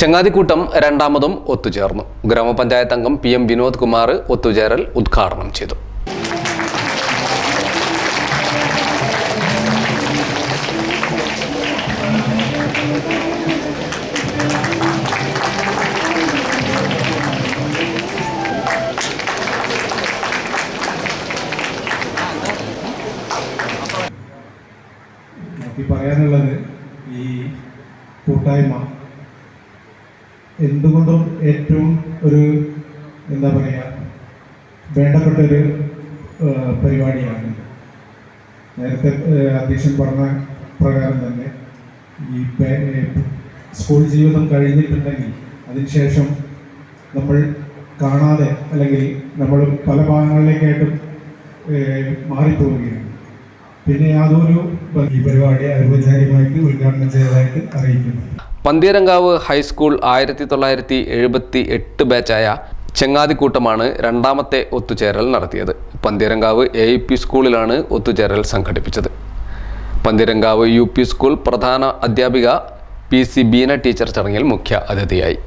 ചങ്ങാതിക്കൂട്ടം രണ്ടാമതും ഒത്തുചേർന്നു. ഗ്രാമപഞ്ചായത്ത് അംഗം പി എം വിനോദ് കുമാർ ഒത്തുചേരൽ ഉദ്ഘാടനം ചെയ്തു. പറയാനുള്ളത് ഈ കൂട്ടായ്മ എന്തുകൊണ്ടും ഏറ്റവും ഒരു എന്താ പറയുക വേണ്ടപ്പെട്ട ഒരു പരിപാടിയാണ്. നേരത്തെ അധ്യക്ഷൻ പറഞ്ഞ പ്രകാരം തന്നെ ഈ സ്കൂൾ ജീവിതം കഴിഞ്ഞിട്ടുണ്ടെങ്കിൽ അതിനുശേഷം നമ്മൾ കാണാതെ അല്ലെങ്കിൽ നമ്മൾ പല ഭാഗങ്ങളിലേക്കായിട്ടും മാറിപ്പോവുകയാണ്. പിന്നെ യാതൊരു ഈ പരിപാടി ഔപചാരികമായിട്ട് ഉദ്ഘാടനം ചെയ്തതായിട്ട് അറിയിക്കുന്നു. പന്തീരങ്കാവ് ഹൈസ്കൂൾ ആയിരത്തി തൊള്ളായിരത്തി എഴുപത്തി എട്ട് ബാച്ചായ ചെങ്ങാതിക്കൂട്ടമാണ് രണ്ടാമത്തെ ഒത്തുചേരൽ നടത്തിയത്. പന്തീരങ്കാവ് എ പി സ്കൂളിലാണ് ഒത്തുചേരൽ സംഘടിപ്പിച്ചത്. പന്തീരങ്കാവ് യു പി സ്കൂൾ പ്രധാന അധ്യാപിക പി സി ബീന ടീച്ചർ ചടങ്ങിൽ മുഖ്യ അതിഥിയായി